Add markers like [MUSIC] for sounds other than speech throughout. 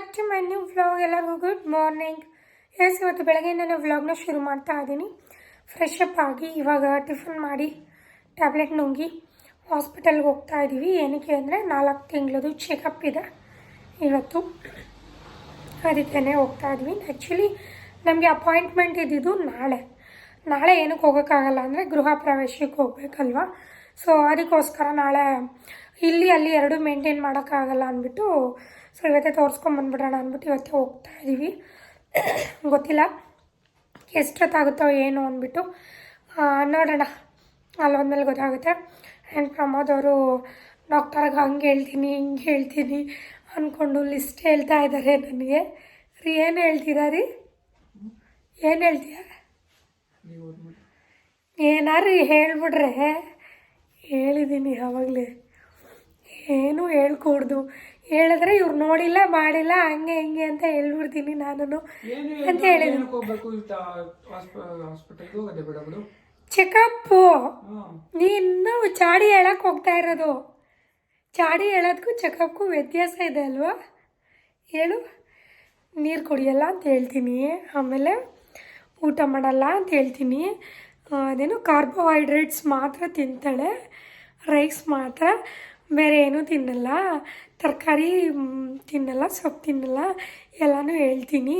Back to my new vlog ಎಲ್ಲರಿಗೂ good morning S, ಇವತ್ತು ಬೆಳಗ್ಗೆಯಿಂದ ವ್ಲಾಗ್ನ ಶುರು ಮಾಡ್ತಾ ಇದ್ದೀನಿ. ಫ್ರೆಶ್ ಅಪ್ ಆಗಿ ಇವಾಗ ಟಿಫನ್ ಮಾಡಿ ಟ್ಯಾಬ್ಲೆಟ್ ನುಂಗಿ ಹಾಸ್ಪಿಟಲ್ಗೆ ಹೋಗ್ತಾ ಇದ್ದೀವಿ ಏನಕ್ಕೆ ಅಂದರೆ ನಾಲ್ಕು ತಿಂಗಳದು ಚೆಕಪ್ ಇದೆ. ಇವತ್ತು ಅದಕ್ಕೇ ಹೋಗ್ತಾ ಇದ್ವಿ. ಆ್ಯಕ್ಚುಲಿ ನಮಗೆ ಅಪಾಯಿಂಟ್ಮೆಂಟ್ ಇದ್ದಿದ್ದು ನಾಳೆ. ನಾಳೆ ಏನಕ್ಕೆ ಹೋಗೋಕ್ಕಾಗಲ್ಲ ಅಂದರೆ ಗೃಹ ಪ್ರವೇಶಕ್ಕೆ ಹೋಗ್ಬೇಕಲ್ವಾ? ಸೊ ಅದಕ್ಕೋಸ್ಕರ ನಾಳೆ ಇಲ್ಲಿ ಅಲ್ಲಿ ಎರಡೂ ಮೇಂಟೈನ್ ಮಾಡೋಕ್ಕಾಗಲ್ಲ ಅಂದ್ಬಿಟ್ಟು ಸೊ ಇವತ್ತೇ ತೋರಿಸ್ಕೊಂಬಂದ್ಬಿಡೋಣ ಅಂದ್ಬಿಟ್ಟು ಇವತ್ತೇ ಹೋಗ್ತಾ ಇದ್ದೀವಿ ಗೊತ್ತಿಲ್ಲ. ಎಷ್ಟೊತ್ತಾಗುತ್ತೋ ಏನು ಅಂದ್ಬಿಟ್ಟು ನೋಡೋಣ. ಅಲ್ಲೊಂದ್ಮೇಲೆ ಗೊತ್ತಾಗುತ್ತೆ. ಆ್ಯಂಡ್ ಪ್ರಮೋದ್ ಅವರು ಡಾಕ್ಟರ್ಗೆ ಹಂಗೆ ಹೇಳ್ತೀನಿ, ಹಿಂಗೆ ಹೇಳ್ತೀನಿ ಅಂದ್ಕೊಂಡು ಲಿಸ್ಟ್ ಹೇಳ್ತಾ ಇದ್ದಾರೆ ನನಗೆ. ರೀ, ಏನು ಹೇಳ್ತೀರಾ ರೀ? ಏನು ಹೇಳ್ತೀಯ? ಏನಾರು ಹೇಳ್ಬಿಡ್ರೆ. ಹೇಳಿದ್ದೀನಿ ಆವಾಗಲೇ ಏನೂ ಹೇಳ್ಕೊಡ್ದು. ಹೇಳಿದ್ರೆ ಇವ್ರು ನೋಡಿಲ್ಲ ಮಾಡಿಲ್ಲ ಹಂಗೆ ಹಿಂಗೆ ಅಂತ ಹೇಳ್ಬಿಡ್ತೀನಿ ನಾನು ಅಂತ ಹೇಳಿದ್ರು. ಚೆಕಪ್ಪು. ನೀನು ಚಾಡಿ ಹೇಳಕ್ಕೆ ಹೋಗ್ತಾ ಇರೋದು. ಚಾಡಿ ಹೇಳೋದಕ್ಕೂ ಚೆಕಪ್ಗೂ ವ್ಯತ್ಯಾಸ ಇದೆ ಅಲ್ವಾ? ಹೇಳು. ನೀರು ಕುಡಿಯಲ್ಲ ಅಂತ ಹೇಳ್ತೀನಿ. ಆಮೇಲೆ ಊಟ ಮಾಡಲ್ಲ ಅಂತ ಹೇಳ್ತೀನಿ. ಅದೇನು ಕಾರ್ಬೋಹೈಡ್ರೇಟ್ಸ್ ಮಾತ್ರ ತಿಂತಾಳೆ. ರೈಸ್ ಮಾತ್ರ. ಬೇರೆ ಏನೂ ತಿನ್ನಲ್ಲ. ತರಕಾರಿ ತಿನ್ನಲ್ಲ ಸೊಪ್ಪು ತಿನ್ನಲ್ಲ. ಎಲ್ಲನೂ ಹೇಳ್ತೀನಿ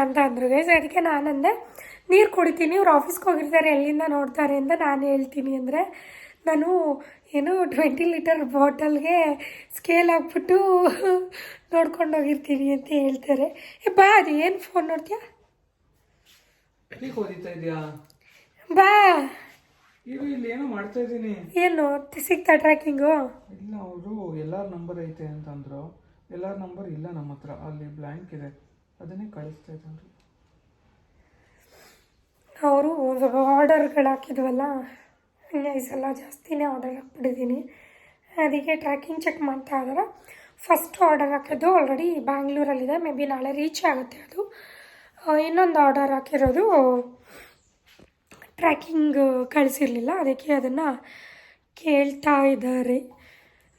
ಅಂತ ಅಂದ್ರು ಗೈಸ್ ಅದಕ್ಕೆ ನಾನಂದೆ ನೀರು ಕುಡಿತೀನಿ. ಇವ್ರು ಆಫೀಸ್ಗೆ ಹೋಗಿರ್ತಾರೆ ಎಲ್ಲಿಂದ ನೋಡ್ತಾರೆ ಅಂತ ನಾನು ಹೇಳ್ತೀನಿ ಅಂದರೆ ನಾನು ಏನು ಟ್ವೆಂಟಿ ಲೀಟರ್ ಬಾಟಲ್ಗೆ ಸ್ಕೇಲ್ ಹಾಕ್ಬಿಟ್ಟು ನೋಡ್ಕೊಂಡು ಹೋಗಿರ್ತೀನಿ ಅಂತ ಹೇಳ್ತಾರೆ. ಏ ಬಾ ಅದು ಏನು ಫೋನ್ ನೋಡ್ತೀಯಾ? ಬಾ. ಈಗ ಇಲ್ಲಿ ಏನೋ ಮಾಡ್ತಾ ಇದ್ದೀನಿ. ಏನು ಸಿಗ್ತಾ ಟ್ರ್ಯಾಕಿಂಗು ಇಲ್ಲ ಅವರು ಎಲ್ಲಾರ ನಂಬರ್ ಐತೆ ಅಂತಂದ್ರು. ಎಲ್ಲಾರ ನಂಬರ್ ಇಲ್ಲ ನಮ್ಮ ಹತ್ರ. ಅಲ್ಲಿ ಬ್ಲ್ಯಾಂಕ್ ಇದೆ. ಅದನ್ನೇ ಕಳಿಸ್ತಾ ಇದ್ದಾರೆ. ಅವರು ಆರ್ಡರ್ಗಳು ಹಾಕಿದ್ವಲ್ಲ ಈ ಸಲ ಜಾಸ್ತಿನೇ ಆರ್ಡರ್ ಹಾಕ್ಬಿಟ್ಟಿದ್ದೀನಿ. ಅದಕ್ಕೆ ಟ್ರ್ಯಾಕಿಂಗ್ ಚೆಕ್ ಮಾಡ್ತಾ ಇದ್ದಾರೆ. ಫಸ್ಟ್ ಆರ್ಡರ್ ಹಾಕಿದ್ದು ಆಲ್ರೆಡಿ ಬ್ಯಾಂಗ್ಳೂರಲ್ಲಿದೆ ಮೇ ಬಿ ನಾಳೆ ರೀಚ್ ಆಗುತ್ತೆ ಅದು. ಇನ್ನೊಂದು ಆರ್ಡರ್ ಹಾಕಿರೋದು ಟ್ರ್ಯಾಕಿಂಗ್ ಕಳಿಸಿರಲಿಲ್ಲ. ಅದಕ್ಕೆ ಅದನ್ನು ಕೇಳ್ತಾ ಇದ್ದಾರೆ.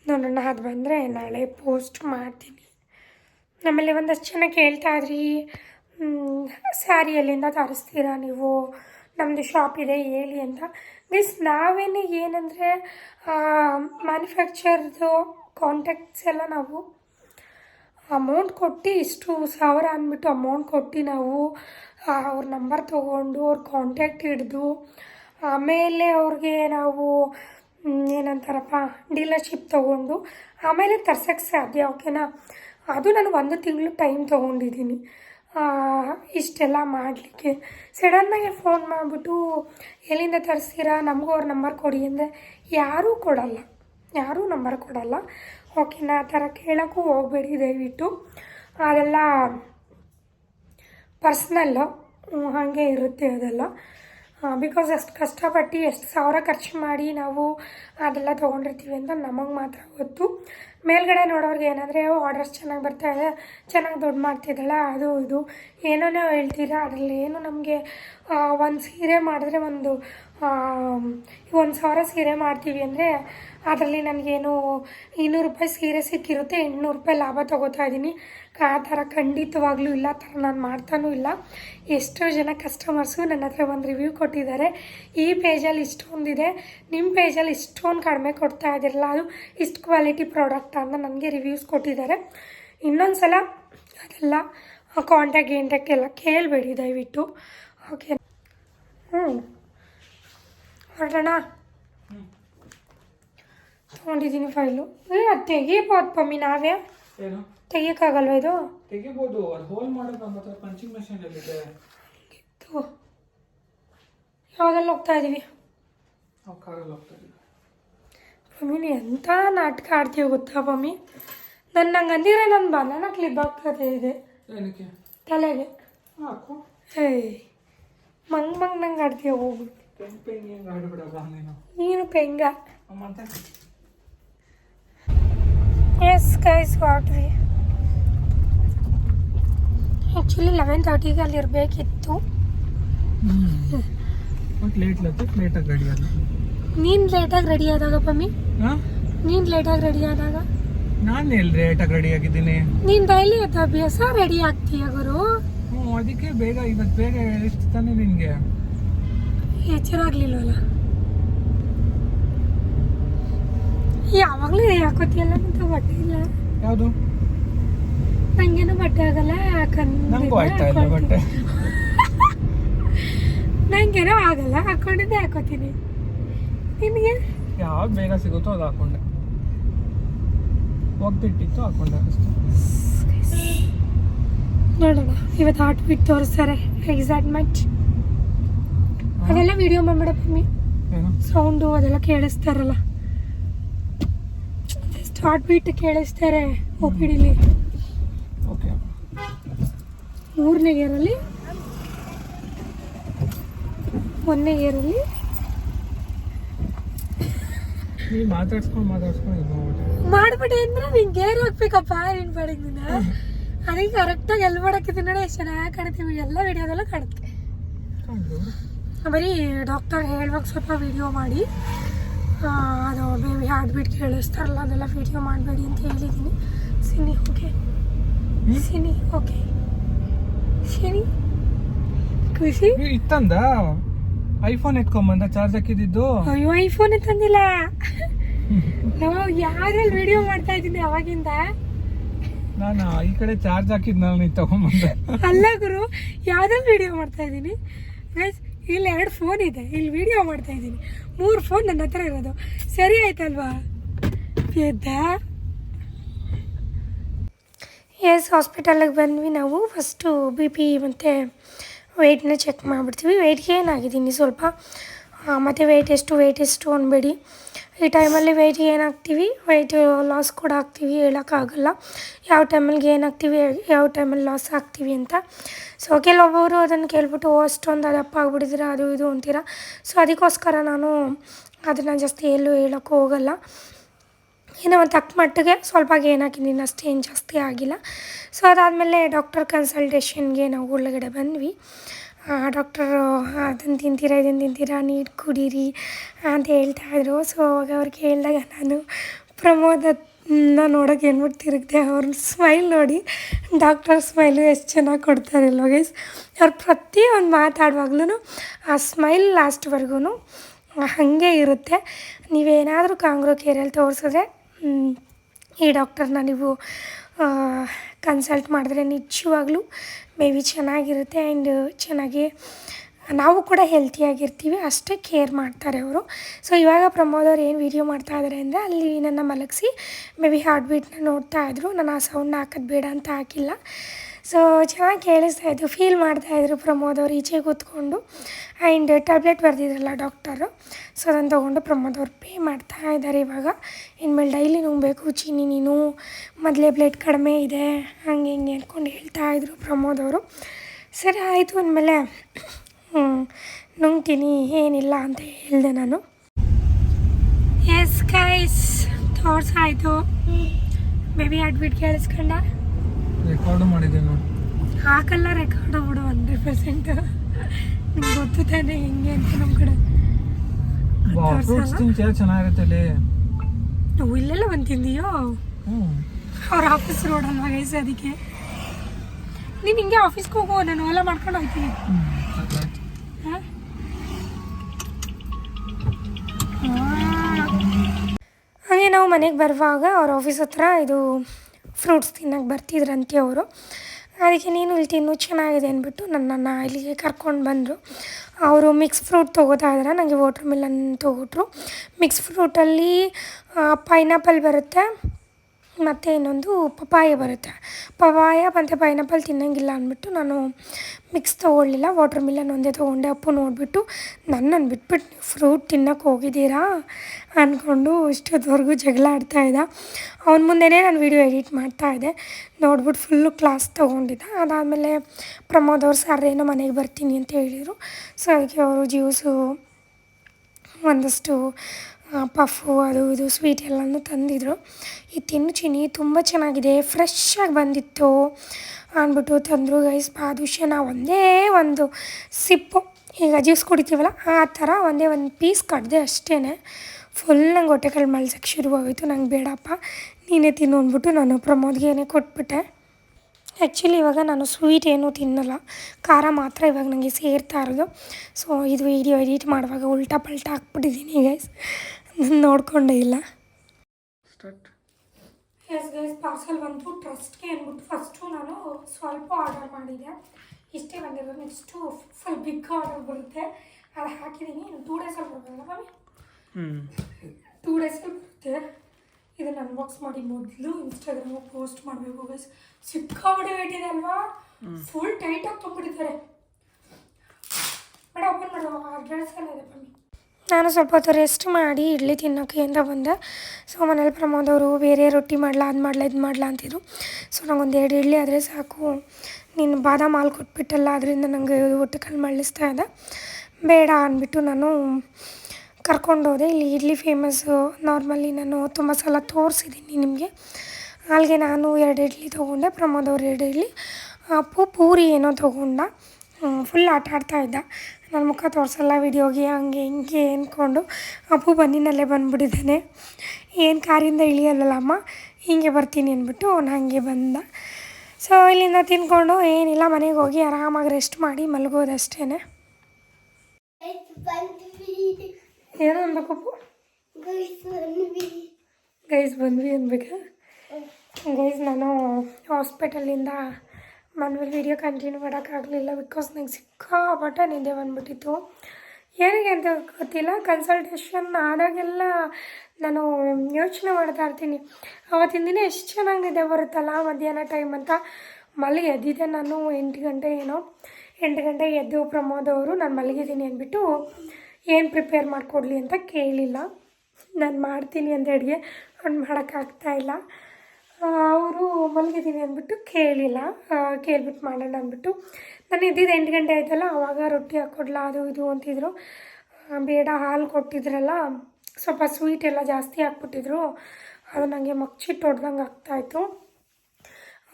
ನೋಡೋಣ ಅದು ಬಂದರೆ ನಾಳೆ ಪೋಸ್ಟ್ ಮಾಡ್ತೀನಿ. ಆಮೇಲೆ ಒಂದಷ್ಟು ಜನ ಕೇಳ್ತಾ ಇದ್ರಿ ಸ್ಯಾರಿ ಎಲ್ಲಿಂದ ತರಿಸ್ತೀರಾ ನೀವು? ನಮ್ಮದು ಶಾಪ್ ಇದೆ, ಹೇಳಿ ಅಂತ. ಗೈಸ್ ನಾವೇನೇ ಏನಂದರೆ ಮ್ಯಾನುಫ್ಯಾಕ್ಚರ್ದು ಕಾಂಟ್ಯಾಕ್ಟ್ಸ್ ಎಲ್ಲ ನಾವು ಅಮೌಂಟ್ ಕೊಟ್ಟು ಇಷ್ಟು ಸಾವಿರ ಅಂದ್ಬಿಟ್ಟು ಅಮೌಂಟ್ ಕೊಟ್ಟು ನಾವು ಅವ್ರ ನಂಬರ್ ತೊಗೊಂಡು ಅವ್ರ ಕಾಂಟ್ಯಾಕ್ಟ್ ಹಿಡಿದು, ಆಮೇಲೆ ಅವ್ರಿಗೆ ನಾವು ಏನಂತಾರಪ್ಪ ಡೀಲರ್ಶಿಪ್ ತೊಗೊಂಡು, ಆಮೇಲೆ ತರ್ಸಕ್ಕೆ ಸಾಧ್ಯ ಓಕೆನಾ ಅದು ನಾನು ಒಂದು ತಿಂಗಳು ಟೈಮ್ ತೊಗೊಂಡಿದ್ದೀನಿ. ಇಷ್ಟೆಲ್ಲ ಮಾಡಲಿಕ್ಕೆ. ಸಡನ್ನಾಗಿ ಫೋನ್ ಮಾಡಿಬಿಟ್ಟು, ಎಲ್ಲಿಂದ ತರಿಸ್ತೀರಾ? ನಮಗೂ ಅವ್ರ ನಂಬರ್ ಕೊಡಿ ಅಂದರೆ ಯಾರೂ ಕೊಡಲ್ಲ. ಯಾರೂ ನಂಬರ್ ಕೊಡಲ್ಲ. ಓಕೆನಾ ಆ ಥರ ಕೇಳೋಕ್ಕೂ ಹೋಗಬೇಡಿ ದಯವಿಟ್ಟು. ಅದೆಲ್ಲ ಪರ್ಸ್ನಲ್ಲು ಹಾಗೆ ಇರುತ್ತೆ ಅದೆಲ್ಲ. ಬಿಕಾಸ್ ಅಷ್ಟು ಕಷ್ಟಪಟ್ಟು ಎಷ್ಟು ಸಾವಿರ ಖರ್ಚು ಮಾಡಿ ನಾವು ಅದೆಲ್ಲ ತೊಗೊಂಡಿರ್ತೀವಿ ಅಂತ ನಮಗೆ ಮಾತ್ರ ಗೊತ್ತು. ಮೇಲ್ಗಡೆ ನೋಡೋರಿಗೆ ಏನಂದರೆ ಆರ್ಡರ್ಸ್ ಚೆನ್ನಾಗಿ ಬರ್ತಾ ಇದೆ, ಚೆನ್ನಾಗಿ ದುಡ್ಡು ಮಾಡ್ತಿದ್ದಲ್ಲ ಅದು, ಇದು. ಏನೇನೋ ಹೇಳ್ತೀರಾ, ಅದರಲ್ಲಿ ಏನು ನಮಗೆ ಒಂದು ಸೀರೆ ಮಾಡಿದ್ರೆ ಒಂದು ಒಂದು ಸಾವಿರ ಸೀರೆ ಮಾಡ್ತೀವಿ ಅಂದರೆ ಅದರಲ್ಲಿ ನನಗೇನು ಇನ್ನೂರು ರೂಪಾಯಿ ಸೀರೆ ಸಿಕ್ಕಿರುತ್ತೆ ಎಂಟುನೂರು ರೂಪಾಯಿ ಲಾಭ ತೊಗೋತಾ ಇದ್ದೀನಿ ಆ ಥರ ಖಂಡಿತವಾಗ್ಲೂ ಇಲ್ಲ ಆ ಥರ ನಾನು ಮಾಡ್ತಾನೂ ಇಲ್ಲ. ಎಷ್ಟೋ ಜನ ಕಸ್ಟಮರ್ಸು ನನ್ನ ಹತ್ರ ಒಂದು ರಿವ್ಯೂ ಕೊಟ್ಟಿದ್ದಾರೆ. ಈ ಪೇಜಲ್ಲಿ ಇಷ್ಟೊಂದಿದೆ. ನಿಮ್ಮ ಪೇಜಲ್ಲಿ ಇಷ್ಟೊಂದು ಕಡಿಮೆ ಕೊಡ್ತಾ ಇದ್ದಿರಲ್ಲ ಅದು ಇಷ್ಟು ಕ್ವಾಲಿಟಿ ಪ್ರಾಡಕ್ಟ್ ಅಂತ ನನಗೆ ರಿವ್ಯೂಸ್ ಕೊಟ್ಟಿದ್ದಾರೆ. ಇನ್ನೊಂದು ಸಲ ಅದೆಲ್ಲ ಕಾಂಟ್ಯಾಕ್ಟ್ ಗಿಂಟ್ಯಾಕ್ಟ್ ಎಲ್ಲ ಕೇಳಬೇಡಿ ದಯವಿಟ್ಟು. ಓಕೆ ಹ್ಞೂ ಹೊರಡೋಣ? ತೊಗೊಂಡಿದ್ದೀನಿ ಫೈಲು ಏ ಅದು ತೆಗಿಬೋದು ಪಮ್ಮಿ ನಾವೇ ಏನು? ತೆಗಿಯೋಕ್ಕಾಗಲ್ವ ಇದು? ತೆಗಿಬೋದು. ಅದು ಹೋಲ್ ಮಾಡೋದು ನಮ್ಮ ಹತ್ರ ಪಂಚಿಂಗ್ ಮಷೀನ್ ಇದೆ. ಇತ್ತು ಯಾವಾಗೆಲ್ಲ ಹೋಗ್ತಾ ಇದೀವಿ. ಅವಕ್ಕಾಗಲ್ಲ ಹೋಗ್ತಾ ಇದೀವಿ. ಪಮ್ಮಿ ಎಂಥ ನಾಟಕ ಆಡ್ತೀವಿ ಗೊತ್ತಾ ಮಮ್ಮಿ ನನ್ನ ನಂಗೆ ಅಂದಿದ್ರೆ ನನ್ನ ಬನಾನ ಕ್ಲಿಪ್ ಆಗ್ತದೆ ಇದೆ. ಏನಕ್ಕೆ? ತಲೆಗೆ. ಹಾಕು. ಏಯ್ ಮಂಗ್ ಮಂಗ್ ನಂಗೆ ಆಡ್ತೀಯ ಹೋಗು. ನೀನು. ಪೆಂಗ. ಎಸ್ ಗೈಸ್ ಹೊರಟ್ವಿ ಆ್ಯಕ್ಚುಲಿ ಲೆವೆನ್ ತರ್ಟಿಗೆ ಅಲ್ಲಿ ಇರಬೇಕಿತ್ತು ನೀನು ಲೇಟಾಗಿ ರೆಡಿ ಆದಾಗ ಪಮ್ಮಿ? ಹಾಂ? ನೀನು ಲೇಟಾಗಿ ರೆಡಿ ಆದಾಗ? ನಾನು ಎಲ್ಲಿ ಲೇಟಾಗಿ ರೆಡಿ ಆಗಿದ್ದೀನಿ? ನೀನ್ ಡೈಲಿ ಎದ್ದ ಅಭ್ಯಾಸ ರೆಡಿ ಆಗ್ತೀಯ ಗುರು? ಹ್ಞೂ ಅದಕ್ಕೆ ಬೇಗ ಇವತ್ತು ಬೇಗ ಎಷ್ಟು ತಾನೆ ನಿನಗೆ? ಎಚ್ಚರ ಯಾವಾಗಲೂ ಯಾವಾಗ್ಲೂ ಹಾಕೋತಿಯಲ್ಲ ಅಂತ ಬಟ್ಟೆ ಇಲ್ಲ. ಯಾವುದು? ನಂಗೇನು ಬಟ್ಟೆ ಆಗಲ್ಲ ನಂಗೂ ಆಯ್ತಾ ಇಲ್ಲ ಬಟ್ಟೆ? [LAUGHS] ನಂಗೇನೋ ಆಗಲ್ಲ ಹಾಕೊಂಡಿದ್ದೆ ಹಾಕೋತೀನಿ. ನಿಮಗೆ ಯಾವ್ದು ಬೇಗ ಸಿಗುತ್ತೋ ಅದು ಹಾಕೊಂಡೆ. ಒಗ್ದಿಟ್ಟಿತ್ತು ಹಾಕೊಂಡೆ ಅಷ್ಟೇ. ನೋಡೋಣ. ಇವತ್ತು ಹಾಟ್ ಬಿಟ್ ತೋರಿಸ್ತಾರೆ ಎಕ್ಸೈಟ್ಮೆಂಟ್ ಅದೆಲ್ಲ ವಿಡಿಯೋ ಮಾಡ್ಬಿಡಪ್ಪ ಮಮ್ಮಿ. ಸೌಂಡು ಅದೆಲ್ಲ ಕೇಳಿಸ್ತಾರಲ್ಲ. ಜಸ್ಟ್ ಹಾರ್ಟ್ ಬೀಟ್ ಕೇಳಿಸ್ತಾರೆ ಒ ಪಿ ಡಿಲಿ. ಓಕೆ ಮೂರನೇ ಗೇರಲ್ಲಿ ಒಂದನೇ ಗೇರಲ್ಲಿ ಮಾತಾಡ್ಸ್ಕೊಂಡು ಮಾತಾಡ್ಸ್ಕೊಂಡು ಮಾಡ್ಬಿಟ್ಟೆ ಅಂದ್ರೆ ನಿಂಗೆ ಗೇರ್ ಹಾಕ್ಬೇಕಪ್ಪ ಬಾಡಿಗೆ ನೀನು? ಅದಕ್ಕೆ ಕರೆಕ್ಟಾಗಿ ಎಲ್ಲಿ ಮಾಡಕ್ಕಿದ್ದೀನಿ ನೋಡಿ ಎಷ್ಟು ಚೆನ್ನಾಗಿ ಕಾಣ್ತೀವಿ ಎಲ್ಲ ವಿಡಿಯೋದೆಲ್ಲ ಕಾಣುತ್ತೆ. ಕಾಣ್ತು. ಬರೀ ಡಾಕ್ಟರ್ ಹೇಳ್ಬೇಕು ಸ್ವಲ್ಪ ವಿಡಿಯೋ ಮಾಡಿ. ಅದು ಬೇಬಿ ಹಾಡ್ಬಿಟ್ಟು ಬೀಟ್ ಕೇಳಿಸ್ತಾರಲ್ಲ ಅದೆಲ್ಲ ವಿಡಿಯೋ ಮಾಡಬೇಡಿ ಅಂತ ಹೇಳಿದ್ದೀನಿ ಸಿನಿ ಓಕೆ ಸಿನಿ ಓಕೆ ಸಿನಿ ಖುಷಿ ಇತ್ತಂದ? ಐಫೋನ್ ಎತ್ಕೊಂಬಂದ ಚಾರ್ಜ್ ಹಾಕಿದ್ದು ಅಯ್ಯೋ ಐಫೋನ್ ತಂದಿಲ್ಲ ನಾವು ಯಾರಲ್ಲಿ ವಿಡಿಯೋ ಮಾಡ್ತಾ ಇದ್ದೀನಿ ಅವಾಗಿಂದ? ನಾನು ಈ ಕಡೆ ಚಾರ್ಜ್ ಹಾಕಿದ್ ನಾನು ತಗೊಂಬಂದೆ. ಅಲ್ಲ ಗುರು ಯಾವ್ದಲ್ಲಿ ವಿಡಿಯೋ ಮಾಡ್ತಾ ಇದ್ದೀನಿ. ಗೈಸ್ ಇಲ್ಲಿ ಎರಡು ಫೋನ್ ಇದೆ. ಇಲ್ಲಿ ವಿಡಿಯೋ ಮಾಡ್ತಾ ಇದ್ದೀನಿ. ಮೂರು ಫೋನ್ ನನ್ನ ಹತ್ರ ಇರೋದು. ಸರಿ ಆಯ್ತಲ್ವಾ? ಎದ್ದ? ಎಸ್ ಹಾಸ್ಪಿಟಲಿಗೆ ಬಂದ್ವಿ ನಾವು. ಫಸ್ಟು ಬಿ ಪಿ ಮತ್ತು ವೆಯ್ಟ್ನ ಚೆಕ್ ಮಾಡಿಬಿಡ್ತೀವಿ. ವೆಯ್ಟ್ಗೆ ಏನಾಗಿದ್ದೀನಿ ಸ್ವಲ್ಪ? ಮತ್ತು ವೆಯ್ಟ್ ಎಷ್ಟು ವೆಯ್ಟ್ ಎಷ್ಟು ಅನ್ಬೇಡಿ. ಈ ಟೈಮಲ್ಲಿ ವೆಯ್ಟ್ ಏನಾಗ್ತೀವಿ? ವೆಯ್ಟ್ ಲಾಸ್ ಕೂಡ ಆಗ್ತೀವಿ ಹೇಳೋಕ್ಕಾಗಲ್ಲ ಯಾವ ಟೈಮಲ್ಲಿ ಏನಾಗ್ತೀವಿ, ಯಾವ ಟೈಮಲ್ಲಿ ಲಾಸ್ ಆಗ್ತೀವಿ ಅಂತ. ಸೊ ಕೆಲವೊಬ್ಬರು ಅದನ್ನು ಕೇಳ್ಬಿಟ್ಟು ಅಷ್ಟೊಂದು ಅದಪ್ಪ ಆಗ್ಬಿಟ್ಟಿದ್ದೀರ, ಅದು ಇದು ಅಂತೀರ? ಸೊ ಅದಕ್ಕೋಸ್ಕರ ನಾನು ಅದನ್ನು ಜಾಸ್ತಿ ಎಲ್ಲೂ ಹೇಳೋಕ್ಕೂ ಹೋಗಲ್ಲ. ಏನೋ ಒಂದು ತಕ್ಕ ಮಟ್ಟಿಗೆ ಸ್ವಲ್ಪ ಗೇನ್ ಹಾಕಿದ್ದೀನಿ ಅಷ್ಟೇನು ಜಾಸ್ತಿ ಆಗಿಲ್ಲ. ಸೊ ಅದಾದಮೇಲೆ ಡಾಕ್ಟರ್ ಕನ್ಸಲ್ಟೇಷನ್ಗೆ ನಾವು ಒಳಗಡೆ ಬಂದ್ವಿ. ಡಾಕ್ಟರು ಅದನ್ನು ತಿಂತೀರಾ ಇದನ್ನು ತಿಂತೀರಾ ನೀರು ಕುಡೀರಿ ಅಂತ ಹೇಳ್ತಾಯಿದ್ರು ಸೊ ಅವಾಗ ಅವ್ರಿಗೆ ಹೇಳಿದಾಗ ನಾನು ಪ್ರಮೋದನ್ನ ನೋಡೋಕೆ ಏನ್ಬಿಟ್ಟು ತಿರುಗಿದೆ ಅವ್ರ ಸ್ಮೈಲ್ ನೋಡಿ. ಡಾಕ್ಟರ್ ಸ್ಮೈಲು ಎಷ್ಟು ಚೆನ್ನಾಗಿ ಕೊಡ್ತಾರೆ ಗೈಸ್ ಅವ್ರು ಪ್ರತಿಯೊಂದು ಮಾತಾಡುವಾಗ್ಲೂ ಆ ಸ್ಮೈಲ್ ಲಾಸ್ಟ್ವರೆಗೂ ಹಾಗೆ ಇರುತ್ತೆ. ನೀವೇನಾದರೂ ಕಾಂಗ್ರೋ ಕೇರಲ್ಲಿ ತೋರಿಸಿದ್ರೆ ಈ ಡಾಕ್ಟರ್ನ ನೀವು ಕನ್ಸಲ್ಟ್ ಮಾಡಿದ್ರೆ ನಿಜವಾಗ್ಲೂ ಮೇ ಬಿ ಚೆನ್ನಾಗಿರುತ್ತೆ ಆ್ಯಂಡ್ ಚೆನ್ನಾಗಿ ನಾವು ಕೂಡ ಹೆಲ್ತಿಯಾಗಿರ್ತೀವಿ ಅಷ್ಟೇ ಕೇರ್ ಮಾಡ್ತಾರೆ ಅವರು. ಸೊ, ಇವಾಗ ಪ್ರಮೋದ್ ಅವ್ರು ಏನು ವೀಡಿಯೋ ಮಾಡ್ತಾ ಇದ್ದಾರೆ ಅಂದರೆ ಅಲ್ಲಿ ನನ್ನ ಮಲಗಿಸಿ ಮೇ ಬಿ ಹಾರ್ಟ್ ಬೀಟ್ನ ನೋಡ್ತಾ ಇದ್ರು, ನಾನು ಆ ಸೌಂಡ್ನ ಹಾಕೋದು ಬೇಡ ಅಂತ ಹಾಕಿಲ್ಲ. ಸೊ ಚೆನ್ನಾಗಿ ಕೇಳಿಸ್ತಾ ಇದ್ದು ಫೀಲ್ ಮಾಡ್ತಾಯಿದ್ರು ಪ್ರಮೋದ್ ಅವ್ರು ಈಚೆ ಕೂತ್ಕೊಂಡು. ಆ್ಯಂಡ್ ಟ್ಯಾಬ್ಲೆಟ್ ಬರೆದಿದ್ರಲ್ಲ ಡಾಕ್ಟರು ಸೊ ಅದನ್ನು ತೊಗೊಂಡು ಪ್ರಮೋದ್ ಅವ್ರು ಪೇ ಮಾಡ್ತಾ ಇದ್ದಾರೆ ಇವಾಗ. ಇನ್ಮೇಲೆ ಡೈಲಿ ನುಂಗಬೇಕು ಚೀನಿ ನೀನು, ಮೊದಲೇ ಬ್ಲಡ್ ಕಡಿಮೆ ಇದೆ, ಹಂಗೆ ಹಿಂಗೆ ಅಂದ್ಕೊಂಡು ಹೇಳ್ತಾ ಇದ್ರು ಪ್ರಮೋದ್ ಅವರು. ಸರಿ, ಆಯಿತು ಅಂದಮೇಲೆ ನುಂಗ್ತೀನಿ, ಏನಿಲ್ಲ ಅಂತ ಹೇಳಿದೆ ನಾನು. ಎಸ್ ಕೈಸ್ ತೋರ್ಸಾಯಿತು ಬೇಬಿ ಅಡ್ಮಿಟ್ ಕೇಳಿಸ್ಕೊಂಡ? ರೆಕಾರ್ಡು ಮಾಡಿದೆ ನಾನು ಹಾಕಲ್ಲ ರೆಕಾರ್ಡ್ ಬಿಡು ಹಂಡ್ರೆಡ್ ಪರ್ಸೆಂಟ್ ನಿಮ್ಗೆ ಗೊತ್ತು ತಾನೆ ಹೆಂಗೆ ಅಂತ ನಮ್ಮ ಕಡೆ. ಫ್ರೂಟ್ಸ್ ತಿಂತೀಯ? ಚೆನ್ನಾಗಿರುತ್ತೆ ಅಲ್ಲಿ. ನಾವು ಇಲ್ಲೆಲ್ಲ ಬಂದು ತಿಂದಿಯೋ ಅವ್ರ ಆಫೀಸ್ ರೋಡ್ ಅಲ್ವಾ ಗೈಸ್ ಅದಕ್ಕೆ? ನೀನು ಹಿಂಗೆ ಆಫೀಸ್ಗೆ ಹೋಗು ನಾನು ಓಲಾ ಮಾಡ್ಕೊಂಡು ಹೋಗ್ತೀನಿ. ಹಾಗೆ ನಾವು ಮನೆಗೆ ಬರುವಾಗ ಅವ್ರ ಆಫೀಸ್ ಹತ್ರ ಇದು ಫ್ರೂಟ್ಸ್ ತಿನ್ನಕ್ಕೆ ಬರ್ತಿದ್ರಂತೆ ಅವರು. ಅದಕ್ಕೆ ನೀನು ಇಲ್ಲಿ ತಿನ್ನು, ಚೆನ್ನಾಗಿದೆ ಅಂದ್ಬಿಟ್ಟು ನನ್ನನ್ನು ಇಲ್ಲಿಗೆ ಕರ್ಕೊಂಡು ಬಂದರು. ಅವರು ಮಿಕ್ಸ್ ಫ್ರೂಟ್ ತೊಗೋತಾ ಇದ್ದಾರೆ ನನಗೆ ವಾಟ್ರ್ ಮಿಲನ್ ತೊಗೊಟ್ರು ಮಿಕ್ಸ್ ಫ್ರೂಟಲ್ಲಿ ಪೈನಾಪಲ್ ಬರುತ್ತೆ. ಮತ್ತು ಇನ್ನೊಂದು ಪಪಾಯ ಬರುತ್ತೆ. ಪಪಾಯ ಮತ್ತು ಪೈನಾಪಲ್ ತಿನ್ನೋಂಗಿಲ್ಲ ಅಂದ್ಬಿಟ್ಟು ನಾನು ಮಿಕ್ಸ್ ತೊಗೊಳ್ಳಿಲ್ಲ. ವಾಟರ್ ಮಿಲನ್ ಒಂದೇ ತೊಗೊಂಡೆ. ಅಪ್ಪು ನೋಡಿಬಿಟ್ಟು ನನ್ನನ್ನು ಬಿಟ್ಬಿಟ್ಟು ಫ್ರೂಟ್ ತಿನ್ನೋಕೆ ಹೋಗಿದ್ದೀರಾ ಅಂದ್ಕೊಂಡು ಇಷ್ಟೊತ್ತವರೆಗೂ ಜಗಳ ಆಡ್ತಾ ಇದ್ದ. ಅವನ ಮುಂದೆನೇ ನಾನು ವೀಡಿಯೋ ಎಡಿಟ್ ಮಾಡ್ತಾ ಇದ್ದೆ. ನೋಡ್ಬಿಟ್ಟು ಫುಲ್ಲು ಕ್ಲಾಸ್ ತೊಗೊಂಡಿದ್ದ. ಅದಾದಮೇಲೆ ಪ್ರಮೋದ್ ಅವ್ರು, ಸರ್, ಏನೋ ಮನೆಗೆ ಬರ್ತೀನಿ ಅಂತ ಹೇಳಿದರು. ಸೊ ಅದಕ್ಕೆ ಅವರು ಜ್ಯೂಸು ಒಂದಷ್ಟು ಪಫು ಅದು ಇದು ಸ್ವೀಟ್ ಎಲ್ಲನೂ ತಂದಿದ್ರು. ಇದು ತಿನ್ನು ಚಿನಿ ತುಂಬ ಚೆನ್ನಾಗಿದೆ. ಫ್ರೆಶ್ಶಾಗಿ ಬಂದಿತ್ತು ಅಂದ್ಬಿಟ್ಟು ತಂದರು ಗೈಸ್ ಬಾದುಷೆ ನಾವು ಒಂದೇ ಒಂದು ಸಿಪ್ಪು ಈಗ ಜ್ಯೂಸ್ ಕುಡಿತೀವಲ್ಲ, ಆ ಥರ ಒಂದೇ ಒಂದು ಪೀಸ್ ಕಡ್ದೆ ಅಷ್ಟೇ ಫುಲ್ ನಂಗೆ ಹೊಟ್ಟೆಗಳು ಮಲ್ಸಕ್ಕೆ ಶುರುವಾಗೋಯ್ತು ನಂಗೆ ಬೇಡಪ್ಪ, ನೀನೇ ತಿನ್ನು ಅಂದ್ಬಿಟ್ಟು ನಾನು ಪ್ರಮೋದ್ಗೇನೆ ಕೊಟ್ಬಿಟ್ಟೆ. ಆ್ಯಕ್ಚುಲಿ ಇವಾಗ ನಾನು ಸ್ವೀಟ್ ಏನೂ ತಿನ್ನಲ್ಲ. ಖಾರ ಮಾತ್ರ ಇವಾಗ ನನಗೆ ಸೇರ್ತಾ ಇರೋದು. ಸೊ ಇದು ವಿಡಿಯೋ ಎಡಿಟ್ ಮಾಡುವಾಗ ಉಲ್ಟಾ ಪಲ್ಟಾ ಹಾಕ್ಬಿಟ್ಟಿದ್ದೀನಿ ಗೈಸ್ ನೋಡ್ಕೊಂಡೇ ಇಲ್ಲ. ಎಸ್ ಗೈಸ್ ಪಾರ್ಸಲ್ ಬಂತು. ಟ್ರಸ್ಟ್ಗೆ ಅಂದ್ಬಿಟ್ಟು ಫಸ್ಟು ನಾನು ಸ್ವಲ್ಪ ಆರ್ಡರ್ ಮಾಡಿದ್ದೆ ಇಷ್ಟೇ ಬಂದಿರೋದು. ನೆಕ್ಸ್ಟು ಫುಲ್ ಬಿಗ್ ಆರ್ಡರ್ ಬರುತ್ತೆ. ಅದು ಹಾಕಿದ್ದೀನಿ ಇನ್ನು ಟೂ ಡೇಸಲ್ಲಿ ಬರಬೇಕಲ್ಲ ಮಮ್ಮಿ ಟೂ ಡೇಸಲ್ಲಿ ಬರುತ್ತೆ. ಇದನ್ನು ಅನ್ಬಾಕ್ಸ್ ಮಾಡಿ ಮೊದಲು ಇನ್ಸ್ಟಾಗ್ರಾಮಿಗೆ ಪೋಸ್ಟ್ ಮಾಡಬೇಕು ಗೈಸ್ ಸಿಕ್ಕಾಬಿಡಿ ವೇಟ್ ಇದೆ ಅಲ್ವಾ? ಫುಲ್ ಟೈಟಾಗಿ ತೊಗೊಂಡಿದ್ದಾರೆ ಮೇಡಮ್ ಓಪನ್ ಮಾಡೋಣ ಅಡ್ರೆಸ್ ಎಲ್ಲ ಇದೆ ಬನ್ನಿ. ನಾನು ಸ್ವಲ್ಪ ಹೊತ್ತು ರೆಸ್ಟ್ ಮಾಡಿ ಇಡ್ಲಿ ತಿನ್ನೋಕೆ ಅಂತ ಬಂದೆ. ಸೊ ಮನೇಲಿ ಪ್ರಮೋದ್ ಅವರು ಬೇರೆ ರೊಟ್ಟಿ ಮಾಡಲ, ಅದು ಮಾಡಲ, ಇದು ಮಾಡಲ ಅಂತಿದ್ರು. ಸೊ ನಂಗೊಂದು ಎರಡು ಇಡ್ಲಿ ಆದರೆ ಸಾಕು. ನೀನು ಬಾದಾಮ್ ಹಾಲು ಕೊಟ್ಬಿಟ್ಟಲ್ಲ, ಅದರಿಂದ ನನಗೆ ಹೊಟ್ಟೆ ಕಲ್ಲು ಮಳ್ಳಿಸ್ತಾ ಇದೆ. ಬೇಡ ಅಂದ್ಬಿಟ್ಟು ನಾನು ಕರ್ಕೊಂಡೋದೆ ಇಲ್ಲಿ ಇಡ್ಲಿ ಫೇಮಸ್ಸು ನಾರ್ಮಲಿ ನಾನು ತುಂಬ ಸಲ ತೋರಿಸಿದ್ದೀನಿ ನಿಮಗೆ. ಅಲ್ಲಿಗೆ ನಾನು ಎರಡು ಇಡ್ಲಿ ತೊಗೊಂಡೆ, ಪ್ರಮೋದ್ ಅವ್ರು ಎರಡು ಇಡ್ಲಿ. ಅಪ್ಪು ಪೂರಿ ಏನೋ ತೊಗೊಂಡ. ಫುಲ್ ಆಟ ಆಡ್ತಾ ಇದ್ದ. ನನ್ನ ಮುಖ ತೋರಿಸಲ್ಲ ವಿಡಿಯೋಗೆ ಹಂಗೆ ಹಿಂಗೆ ಅಂದ್ಕೊಂಡು ಅಪ್ಪು ಬನ್ನಿನಲ್ಲೇ ಬಂದುಬಿಟ್ಟಿದ್ದಾನೆ. ಏನು ಕಾರಿಂದ ಇಳಿಯಲ್ಲಮ್ಮ ಹಿಂಗೆ ಬರ್ತೀನಿ ಅಂದ್ಬಿಟ್ಟು ಅವ್ನು ಹಾಗೆ ಬಂದ. ಸೊ ಇಲ್ಲಿಂದ ತಿಂದ್ಕೊಂಡು ಏನಿಲ್ಲ ಮನೆಗೆ ಹೋಗಿ ಆರಾಮಾಗಿ ರೆಸ್ಟ್ ಮಾಡಿ ಮಲಗೋದಷ್ಟೇ ಏನೋ ಅನ್ಬೇಕು ಅಪ್ಪು? ಗೈಸ್ ಬಂದ್ವಿ. ಅನ್ಬೇಕಾ ಗೈಸ್ ನಾನು ಹಾಸ್ಪಿಟಲಿಂದ ಮನೇಲಿ ವಿಡಿಯೋ ಕಂಟಿನ್ಯೂ ಮಾಡೋಕ್ಕಾಗಲಿಲ್ಲ ಬಿಕಾಸ್ ನಂಗೆ ಸಿಕ್ಕಾಪಟ್ಟೆ ನಿದ್ದೆ ಬಂದುಬಿಟ್ಟಿತ್ತು. ಏನಿಗೆ ಅಂತ ಗೊತ್ತಿಲ್ಲ ಕನ್ಸಲ್ಟೇಷನ್ ಆದಾಗೆಲ್ಲ ನಾನು ಯೋಚನೆ ಮಾಡ್ತಾ ಇರ್ತೀನಿ. ಅವತ್ತಿನ ದಿನ ಎಷ್ಟು ಚೆನ್ನಾಗಿದೆ ಬರುತ್ತಲ್ಲ ಮಧ್ಯಾಹ್ನ ಟೈಮ್ ಅಂತ. ಮಲ್ಲಿಗೆ ಎದ್ದಿದ್ದೆ ನಾನು ಎಂಟು ಗಂಟೆ ಏನೋ. ಎಂಟು ಗಂಟೆ ಎದ್ದು ಪ್ರಮೋದ್ ಅವರು, ನಾನು ಮಲಗಿದ್ದೀನಿ ಅಂದ್ಬಿಟ್ಟು ಏನು ಪ್ರಿಪೇರ್ ಮಾಡಿಕೊಡ್ಲಿ ಅಂತ ಕೇಳಿಲ್ಲ. ನಾನು ಮಾಡ್ತೀನಿ ಅಂತ ಅಡುಗೆ, ಅವ್ನು ಮಾಡೋಕ್ಕಾಗ್ತಾಯಿಲ್ಲ ಅವರು ಮಲಗಿದ್ದೀನಿ ಅಂದ್ಬಿಟ್ಟು ಕೇಳಿಲ್ಲ. ಕೇಳ್ಬಿಟ್ಟು ಮಾಡೋಣ ಅಂದ್ಬಿಟ್ಟು. ನಾನು ಇದ್ದಿದ್ದು ಎಂಟು ಗಂಟೆ ಆಯ್ತಲ್ಲ ಆವಾಗ ರೊಟ್ಟಿ ಹಾಕ್ಕೊಡ್ಲಾ ಅದು ಇದು ಅಂತಿದ್ರು. ಬೇಡ, ಹಾಲು ಕೊಟ್ಟಿದ್ರಲ್ಲ, ಸ್ವಲ್ಪ ಸ್ವೀಟ್ ಎಲ್ಲ ಜಾಸ್ತಿ ಹಾಕ್ಬಿಟ್ಟಿದ್ರು. ಅದು ನನಗೆ ಮಗ್ಚಿಟ್ಟು ಹೊಡ್ದಂಗೆ ಆಗ್ತಾಯಿತ್ತು.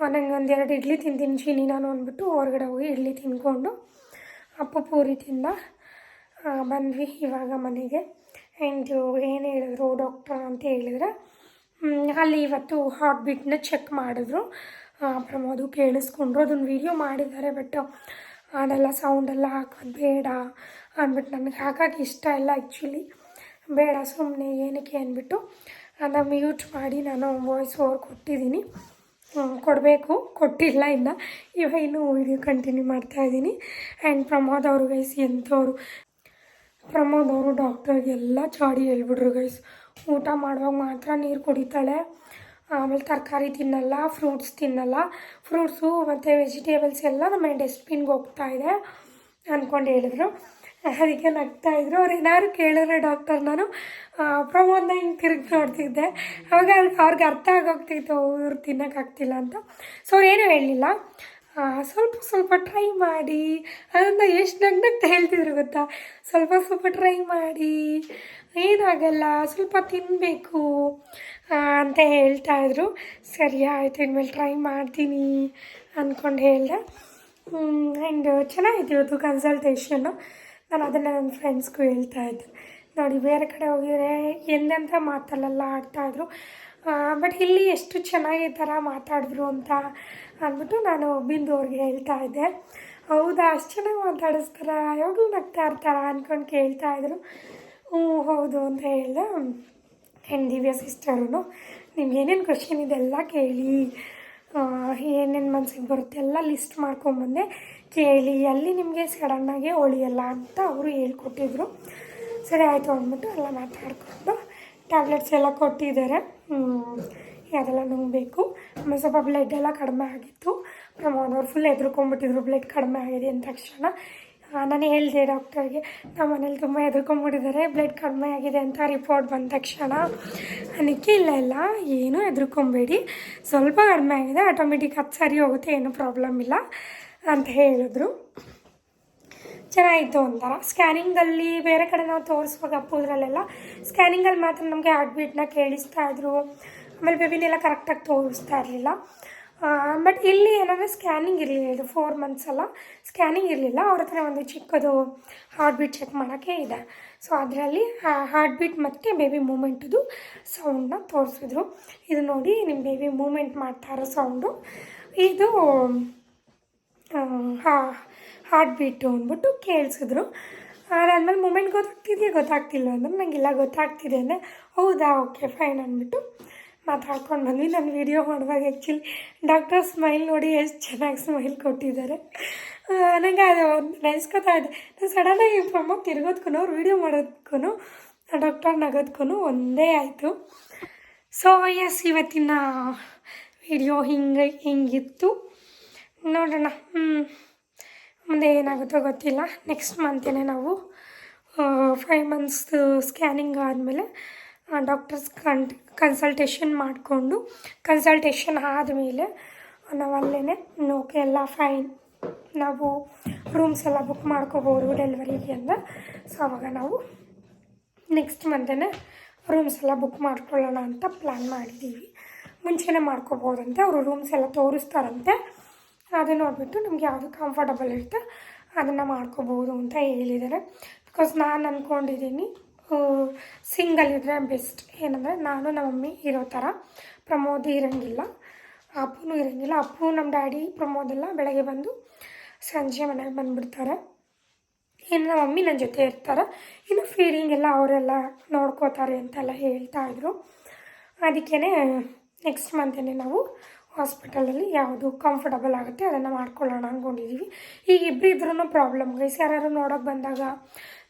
ನನಗೆ ಒಂದೆರಡು ಇಡ್ಲಿ ತಿಂತೀನಿ ಚೀನಿ ನಾನು ಅಂದ್ಬಿಟ್ಟು ಹೊರಗಡೆ ಹೋಗಿ ಇಡ್ಲಿ ತಿಂದ್ಕೊಂಡು, ಅಪ್ಪ ಪೂರಿ ತಿಂದ. ಬಂದ್ವಿ ಇವಾಗ ಮನೆಗೆ. ಆ್ಯಂಡ್ ಏನು ಹೇಳಿದ್ರು ಡಾಕ್ಟರ್ ಅಂತ ಹೇಳಿದ್ರೆ ಅಲ್ಲಿ ಇವತ್ತು ಹಾರ್ಟ್ ಬೀಟ್ನ ಚೆಕ್ ಮಾಡಿದ್ರು ಪ್ರಮೋದು ಕೇಳಿಸ್ಕೊಂಡ್ರು ಅದನ್ನು ವೀಡಿಯೋ ಮಾಡಿದ್ದಾರೆ ಬಟ್ ಅದೆಲ್ಲ ಸೌಂಡೆಲ್ಲ ಹಾಕೋದು ಬೇಡ ಅಂದ್ಬಿಟ್ಟು ನನಗೆ ಹಾಕೋಕೆ ಇಷ್ಟ ಇಲ್ಲ ಆ್ಯಕ್ಚುಲಿ ಬೇಡ ಸುಮ್ಮನೆ ಏನಕ್ಕೆ ಅಂದ್ಬಿಟ್ಟು ಅದನ್ನ ಮ್ಯೂಟ್ ಮಾಡಿ ನಾನು ವಾಯ್ಸ್ ಓವರ್ ಕೊಟ್ಟಿದ್ದೀನಿ. ಕೊಡಬೇಕು, ಕೊಟ್ಟಿಲ್ಲ ಇನ್ನು. ಇವಾಗ ಇನ್ನೂ ವಿಡಿಯೋ ಕಂಟಿನ್ಯೂ ಮಾಡ್ತಾಯಿದ್ದೀನಿ ಆ್ಯಂಡ್ ಪ್ರಮೋದ್ ಅವರು ಗೈಸ್ ಎಂಥವ್ರು? ಪ್ರಮೋದ್ ಅವರು ಡಾಕ್ಟರ್ಗೆಲ್ಲ ಚಾಡಿ ಹೇಳ್ಬಿಟ್ರು ಗೈಸ್ ಊಟ ಮಾಡುವಾಗ ಮಾತ್ರ ನೀರು ಕುಡಿತಾಳೆ. ಆಮೇಲೆ ತರಕಾರಿ ತಿನ್ನಲ್ಲ ಫ್ರೂಟ್ಸ್ ತಿನ್ನಲ್ಲ. ಫ್ರೂಟ್ಸು ಮತ್ತು ವೆಜಿಟೇಬಲ್ಸ್ ಎಲ್ಲ ನಮ್ಮ ಡಸ್ಟ್ಬಿನ್ಗೆ ಹೋಗ್ತಾ ಇದೆ ಅಂದ್ಕೊಂಡು ಹೇಳಿದ್ರು. ಅದಕ್ಕೆ ನಗ್ತಾಯಿದ್ರು ಅವ್ರು ಏನಾದ್ರು ಕೇಳಿದ್ರೆ ಡಾಕ್ಟರ್ ನಾನು ಪ್ರಮೋದ್ನ ಹಿಂಗೆ ತಿರುಗಿ ನೋಡ್ತಿದ್ದೆ. ಅವಾಗ ಅವ್ರಿಗೆ ಅರ್ಥ ಆಗೋಗ್ತಿತ್ತು, ಇವ್ರು ತಿನ್ನೋಕ್ಕಾಗ್ತಿಲ್ಲ ಅಂತ. ಸೊ ಏನೂ ಹೇಳಲಿಲ್ಲ. ಸ್ವಲ್ಪ ಸ್ವಲ್ಪ ಟ್ರೈ ಮಾಡಿ. ಅದನ್ನು ಎಷ್ಟು ನಗ್ನಗ್ತಾ ಹೇಳ್ತಿದ್ರು ಗೊತ್ತಾ? ಸ್ವಲ್ಪ ಸ್ವಲ್ಪ ಟ್ರೈ ಮಾಡಿ. ಏನಾಗಲ್ಲ, ಸ್ವಲ್ಪ ತಿನ್ನಬೇಕು ಅಂತ ಹೇಳ್ತಾ ಇದ್ರು. ಸರಿ, ಆಯಿತು, ಇನ್ಮೇಲೆ ಟ್ರೈ ಮಾಡ್ತೀನಿ ಅಂದ್ಕೊಂಡು ಹೇಳ್ದೆ. ಆ್ಯಂಡ್ ಚೆನ್ನಾಗಿತ್ತು ಇವತ್ತು ಕನ್ಸಲ್ಟೇಷನ್ನು ನಾನು ಅದನ್ನು ನನ್ನ ಫ್ರೆಂಡ್ಸ್ಗೂ ಹೇಳ್ತಾ ಇದ್ದೆ. ನೋಡಿ, ಬೇರೆ ಕಡೆ ಹೋಗಿದ್ರೆ ಎಂದೆಂಥ ಮಾತಲ್ಲೆಲ್ಲ ಆಡ್ತಾಯಿದ್ರು ಬಟ್ ಇಲ್ಲಿ ಎಷ್ಟು ಚೆನ್ನಾಗಿ ಥರ ಮಾತಾಡಿದ್ರು ಅಂತ ಅಂದ್ಬಿಟ್ಟು ನಾನು ಬಿಂದು ಅವ್ರಿಗೆ ಹೇಳ್ತಾ ಇದ್ದೆ. ಹೌದಾ, ಅಷ್ಟು ಚೆನ್ನಾಗಿ ಮಾತಾಡಿಸ್ತಾರ? ಯಾವಾಗಲೂ ನಗ್ತಾ ಇರ್ತಾರ ಅಂದ್ಕೊಂಡು ಕೇಳ್ತಾ ಇದ್ರು. ಹ್ಞೂ, ಹೌದು ಅಂತ ಹೇಳ್ದೆ ಆ್ಯಂಡ್ ದಿವ್ಯ ಸಿಸ್ಟರು ನಿಮ್ಗೆ ಏನೇನು ಕ್ವಶನ್ ಇದೆಲ್ಲ ಕೇಳಿ. ಏನೇನು ಮನ್ಸಿಗೆ ಬರುತ್ತೆ ಎಲ್ಲ ಲಿಸ್ಟ್ ಮಾಡ್ಕೊಂಬಂದೆ. ಕೇಳಿ, ಅಲ್ಲಿ ನಿಮಗೆ ಸಡನ್ನಾಗೆ ಹೊಳಿಯಲ್ಲ ಅಂತ ಅವರು ಹೇಳ್ಕೊಟ್ಟಿದ್ರು. ಸರಿ, ಆಯಿತು ಅಂದ್ಬಿಟ್ಟು ಎಲ್ಲ ಮಾತಾಡಿಕೊಂಡು ಟ್ಯಾಬ್ಲೆಟ್ಸ್ ಎಲ್ಲ ಕೊಟ್ಟಿದ್ದಾರೆ. ಅದೆಲ್ಲ ನುಂಗಬೇಕು. ಆಮೇಲೆ ಸ್ವಲ್ಪ ಬ್ಲಡ್ ಎಲ್ಲ ಕಡಿಮೆ ಆಗಿತ್ತು. ಪ್ರಮೋದವ್ರು ಫುಲ್ ಎದ್ರುಕೊಂಡ್ಬಿಟ್ಟಿದ್ರು ಬ್ಲಡ್ ಕಡಿಮೆ ಆಗಿದೆ ಅಂದ ತಕ್ಷಣ. ನಾನು ಹೇಳಿದೆ ಡಾಕ್ಟರ್ಗೆ, ನಮ್ಮ ಮನೇಲಿ ತುಂಬ ಹೆದರ್ಕೊಂಡ್ಬಿಟ್ಟಿದ್ದಾರೆ ಬ್ಲಡ್ ಕಡಿಮೆ ಆಗಿದೆ ಅಂತ ರಿಪೋರ್ಟ್ ಬಂದ ತಕ್ಷಣ. ಅದಕ್ಕೆ ಇಲ್ಲ ಇಲ್ಲ, ಏನೂ ಎದುರ್ಕೊಂಬೇಡಿ ಸ್ವಲ್ಪ ಕಡಿಮೆ ಆಗಿದೆ, ಆಟೋಮೆಟಿಕ್ ಅದು ಸರಿ ಹೋಗುತ್ತೆ, ಏನೂ ಪ್ರಾಬ್ಲಮ್ ಇಲ್ಲ ಅಂತ ಹೇಳಿದ್ರು. ಚೆನ್ನಾಗಿತ್ತು ಒಂಥರ. ಸ್ಕ್ಯಾನಿಂಗಲ್ಲಿ ಬೇರೆ ಕಡೆ ನಾವು ತೋರಿಸುವಾಗ ಅಪ್ಪುದ್ರಲ್ಲೆಲ್ಲ ಸ್ಕ್ಯಾನಿಂಗಲ್ಲಿ ಮಾತ್ರ ನಮಗೆ ಹಾರ್ಟ್ ಬೀಟ್ನ ಕೇಳಿಸ್ತಾ ಇದ್ರು. ಆಮೇಲೆ ಬೇಬಿನೆಲ್ಲ ಕರೆಕ್ಟಾಗಿ ತೋರಿಸ್ತಾ ಇರಲಿಲ್ಲ. ಬಟ್ ಇಲ್ಲಿ ಏನಂದರೆ ಸ್ಕ್ಯಾನಿಂಗ್ ಇರಲಿಲ್ಲ, ಇದು ಫೋರ್ ಮಂತ್ಸ್ ಅಲ್ಲ. ಸ್ಕ್ಯಾನಿಂಗ್ ಇರಲಿಲ್ಲ, ಅವ್ರ ಹತ್ರ ಒಂದು ಚಿಕ್ಕದು ಹಾರ್ಟ್ ಬೀಟ್ ಚೆಕ್ ಮಾಡೋಕ್ಕೆ ಇದೆ. ಸೊ ಅದರಲ್ಲಿ ಹಾರ್ಟ್ ಬೀಟ್ ಮತ್ತು ಬೇಬಿ ಮೂಮೆಂಟದು ಸೌಂಡನ್ನ ತೋರಿಸಿದ್ರು. ಇದು ನೋಡಿ ನಿಮ್ಮ ಬೇಬಿ ಮೂಮೆಂಟ್ ಮಾಡ್ತಾ ಇರೋ ಸೌಂಡು ಇದು ಹಾರ್ಟ್ ಬೀಟು ಅಂದ್ಬಿಟ್ಟು ಕೇಳಿಸಿದ್ರು. ಅದಾದ್ಮೇಲೆ ಮೂಮೆಂಟ್ ಗೊತ್ತಾಗ್ತಿದೆಯಾ? ಗೊತ್ತಾಗ್ತಿಲ್ಲ ಅಂದ್ರೆ ನನಗೆಲ್ಲ ಗೊತ್ತಾಗ್ತಿದೆ ಅಂದರೆ ಹೌದಾ ಓಕೆ ಫೈನ್ ಅಂದ್ಬಿಟ್ಟು ಮಾತಾಡ್ಕೊಂಡು ಬಂದ್ವಿ. ನಾನು ವೀಡಿಯೋ ಮಾಡುವಾಗ ಆ್ಯಕ್ಚುಲಿ ಡಾಕ್ಟರ್ ಸ್ಮೈಲ್ ನೋಡಿ ಎಷ್ಟು ಚೆನ್ನಾಗಿ ಸ್ಮೈಲ್ ಕೊಟ್ಟಿದ್ದಾರೆ. ನನಗೆ ಅದು ನೆನೆಸ್ಕೊತಾ ಇದ್ದೆ ನಾನು ಸಡನ್ನಾಗಿ ಆಗಿ ತಿರ್ಗೋದ್ಕೂ ಅವ್ರು ವೀಡಿಯೋ ಮಾಡೋದ್ಕೂ ಡಾಕ್ಟರ್ ನಗೋದ್ಕೂ ಒಂದೇ ಆಯಿತು. ಸೊ ಎಸ್ ಇವತ್ತಿನ ವಿಡಿಯೋ ಹಿಂಗೆ, ಹಿಂಗಿತ್ತು. ನೋಡೋಣ ಮುಂದೆ ಏನಾಗುತ್ತೋ ಗೊತ್ತಿಲ್ಲ. ನೆಕ್ಸ್ಟ್ ಮಂತೇನೆ ನಾವು ಫೈವ್ ಮಂತ್ಸ್ ಸ್ಕ್ಯಾನಿಂಗ್ ಆದಮೇಲೆ ಡಾಕ್ಟರ್ಸ್ ಕನ್ ಕನ್ಸಲ್ಟೇಷನ್ ಮಾಡಿಕೊಂಡು ಕನ್ಸಲ್ಟೇಷನ್ ಆದಮೇಲೆ ನಾವು ಅಲ್ಲೇ ಓಕೆ ಎಲ್ಲ ಫೈನ್ ನಾವು ರೂಮ್ಸ್ ಎಲ್ಲ ಬುಕ್ ಮಾಡ್ಕೋಬೋದು ಡೆಲಿವರಿಗೆ ಅಂತ. ಸೊ ಅವಾಗ ನಾವು ನೆಕ್ಸ್ಟ್ ಮಂತೇ ರೂಮ್ಸ್ ಎಲ್ಲ ಬುಕ್ ಮಾಡ್ಕೊಳ್ಳೋಣ ಅಂತ ಪ್ಲ್ಯಾನ್ ಮಾಡಿದ್ದೀವಿ ಮುಂಚೆನೇ ಮಾಡ್ಕೋಬೋದಂತೆ, ಅವರು ರೂಮ್ಸ್ ಎಲ್ಲ ತೋರಿಸ್ತಾರಂತೆ. ಅದು ನೋಡಿಬಿಟ್ಟು ನಮ್ಗೆ ಯಾವುದು ಕಂಫರ್ಟಬಲ್ ಇರುತ್ತೆ ಅದನ್ನು ಮಾಡ್ಕೋಬೋದು ಅಂತ ಹೇಳಿದ್ದಾರೆ. ಬಿಕಾಸ್ ನಾನು ಅಂದ್ಕೊಂಡಿದ್ದೀನಿ ಸಿಂಗಲ್ ಇದ್ದರೆ ಬೆಸ್ಟ್. ಏನಂದರೆ ನಾನು, ನಮ್ಮ ಮಮ್ಮಿ ಇರೋ ಥರ ಪ್ರಮೋದ್ ಇರೋಂಗಿಲ್ಲ. ಅಪ್ಪನೂ ಇರೋಂಗಿಲ್ಲ. ಅಪ್ಪು ನಮ್ಮ ಡ್ಯಾಡಿ ಪ್ರಮೋದೆಲ್ಲ ಬೆಳಗ್ಗೆ ಬಂದು ಸಂಜೆ ಮನೆಗೆ ಬಂದುಬಿಡ್ತಾರೆ. ಇನ್ನು ನಮ್ಮ ಮಮ್ಮಿ ನನ್ನ ಜೊತೆ ಇರ್ತಾರೆ. ಇನ್ನು ಫೀಡಿಂಗ್ ಎಲ್ಲ ಅವರೆಲ್ಲ ನೋಡ್ಕೋತಾರೆ ಅಂತೆಲ್ಲ ಹೇಳ್ತಾ ಇದ್ರು. ಅದಕ್ಕೇ ನೆಕ್ಸ್ಟ್ ಮಂತೇ ನಾವು ಹಾಸ್ಪಿಟಲಲ್ಲಿ ಯಾವುದು ಕಂಫರ್ಟಬಲ್ ಆಗುತ್ತೆ ಅದನ್ನು ಮಾಡ್ಕೊಳ್ಳೋಣ ಅಂದ್ಕೊಂಡಿದ್ದೀವಿ ಈಗ ಇಬ್ಬರಿದ್ರೂ ಪ್ರಾಬ್ಲಮ್ ಗೈಸ್ ಯಾರು ನೋಡೋಕೆ ಬಂದಾಗ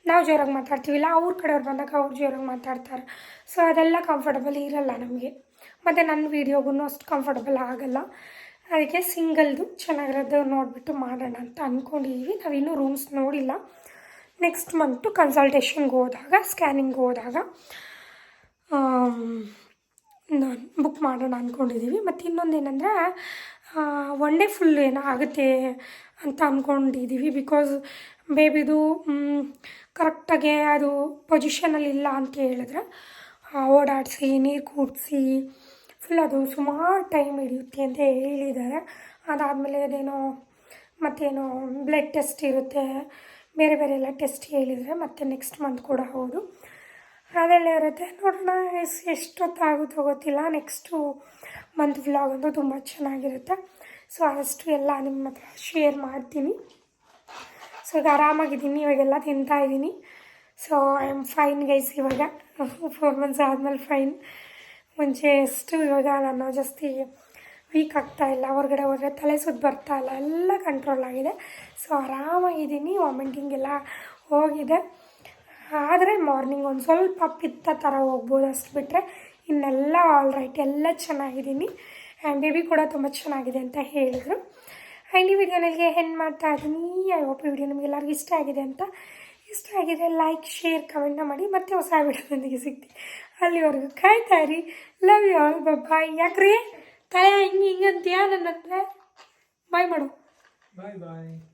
ನಾವು ಜೋರಾಗಿ ಮಾತಾಡ್ತೀವಿಲ್ಲ ಅವ್ರ ಕಡೆಯವ್ರು ಬಂದಾಗ ಅವ್ರು ಜೋರಾಗಿ ಮಾತಾಡ್ತಾರೆ. ಸೊ ಅದೆಲ್ಲ ಕಂಫರ್ಟಬಲ್ ಇರಲ್ಲ ನಮಗೆ. ಮತ್ತು ನನ್ನ ವೀಡಿಯೋಗೂ ಅಷ್ಟು ಕಂಫರ್ಟಬಲ್ ಆಗಲ್ಲ. ಅದಕ್ಕೆ ಸಿಂಗಲ್ದು ಚೆನ್ನಾಗಿರೋದು ನೋಡಿಬಿಟ್ಟು ಮಾಡೋಣ ಅಂತ ಅಂದ್ಕೊಂಡಿದ್ದೀವಿ ನಾವಿನ್ನೂ ರೂಮ್ಸ್ ನೋಡಿಲ್ಲ. ನೆಕ್ಸ್ಟ್ ಮಂತು ಕನ್ಸಲ್ಟೇಷನ್ಗೆ ಹೋದಾಗ ಸ್ಕ್ಯಾನಿಂಗ್ ಹೋದಾಗ ನಾನು ಬುಕ್ ಮಾಡೋಣ ಅಂದ್ಕೊಂಡಿದ್ದೀವಿ ಮತ್ತು ಇನ್ನೊಂದು ಏನಂದರೆ ಒನ್ ಡೇ ಫುಲ್ ಏನೋ ಆಗುತ್ತೆ ಅಂತ ಅಂದ್ಕೊಂಡಿದ್ದೀವಿ ಬಿಕಾಸ್ ಬೇಬಿದು ಕರೆಕ್ಟಾಗಿ ಅದು ಪೊಸಿಷನಲ್ಲಿ ಇಲ್ಲ ಅಂತ ಹೇಳಿದ್ರೆ ಓಡಾಡಿಸಿ, ನೀರು ಕೂಡಿಸಿ ಫುಲ್ ಅದು ಸುಮಾರು ಟೈಮ್ ಹಿಡಿಯುತ್ತೆ ಅಂತ ಹೇಳಿದ್ದಾರೆ. ಅದಾದಮೇಲೆ ಅದೇನೋ ಮತ್ತೇನೋ ಬ್ಲಡ್ ಟೆಸ್ಟ್ ಇರುತ್ತೆ, ಬೇರೆ ಬೇರೆ ಎಲ್ಲ ಟೆಸ್ಟ್ ಹೇಳಿದರೆ ಮತ್ತೆ ನೆಕ್ಸ್ಟ್ ಮಂತ್ ಕೂಡ ಹೌದು. ಅದೆಲ್ಲ ಇರುತ್ತೆ. ನೋಡೋಣ ಎಸ್, ಎಷ್ಟೊತ್ತಾಗುತ್ತೋ ಗೊತ್ತಿಲ್ಲ. ನೆಕ್ಸ್ಟು ಮಂತ್ ವ್ಲಾಗ್ ಅಂತೂ ತುಂಬ ಚೆನ್ನಾಗಿರುತ್ತೆ. ಸೊ ಅಷ್ಟು ಎಲ್ಲ ನಿಮ್ಮ ಹತ್ರ ಶೇರ್ ಮಾಡ್ತೀನಿ. ಸೊ ಆರಾಮಾಗಿದ್ದೀನಿ, ಇವಾಗೆಲ್ಲ ತಿಂತಾ ಇದ್ದೀನಿ. So I am fine guys ಇವಾಗ. ಫೋರ್ ಮಂತ್ಸ್ ಆದಮೇಲೆ ಫೈನ್ ಮುಂಚೆ ಎಷ್ಟು ಇವಾಗ ನಾನು ಜಾಸ್ತಿ ವೀಕ್ ಆಗ್ತಾ ಇಲ್ಲ, ಹೊರಗಡೆ ಹೋದರೆ ತಲೆ ಸುತ್ತ ಬರ್ತಾ ಇಲ್ಲ, ಎಲ್ಲ ಕಂಟ್ರೋಲ್ ಆಗಿದೆ. ಸೊ ಆರಾಮಾಗಿದ್ದೀನಿ ವಾಮಿಟಿಂಗ್ ಎಲ್ಲ ಹೋಗಿದೆ. ಆದರೆ ಮಾರ್ನಿಂಗ್ ಒಂದು ಸ್ವಲ್ಪ ಪಿತ್ತ ಥರ ಹೋಗ್ಬೋದು ಅಷ್ಟು ಬಿಟ್ಟರೆ ಇನ್ನೆಲ್ಲ ಆಲ್ ರೈಟ್ ಎಲ್ಲ ಚೆನ್ನಾಗಿದ್ದೀನಿ. ಆ್ಯಂಡ್ ಬೇಬಿ ಕೂಡ ತುಂಬ ಚೆನ್ನಾಗಿದೆ ಅಂತ ಹೇಳಿದರು. ಆ್ಯಂಡ್ ಈ ವಿಡಿಯೋ ನನಗೆ ಹೆಣ್ಣು ಮಾಡ್ತಾ ಇದ್ದೀನಿ. ಐ ಹೋಪ್ ವಿಡಿಯೋ ನಿಮಗೆಲ್ಲರಿಗೂ ಇಷ್ಟ ಆಗಿದೆ ಅಂತ. ಇಷ್ಟ ಆಗಿದೆ ಲೈಕ್ ಶೇರ್ ಕಮೆಂಟ್ನ ಮಾಡಿ. ಮತ್ತೆ ಹೊಸ ವಿಡಿಯೋದೊಂದಿಗೆ ಸಿಗ್ತೀನಿ. ಅಲ್ಲಿವರೆಗೂ ಕಾಯ್ತಾ ಇರಿ. ಲವ್ ಯು ಆಲ್ ಬಾಯ್ ಯಾಕ್ರೀ? ತಲೆ ಹಿಂಗೆ ಹಿಂಗಂತೀಯ ನನ್ನ ಹತ್ರ? ಬಾಯ್ ಮಾಡು. ಬಾಯ್ ಬಾಯ್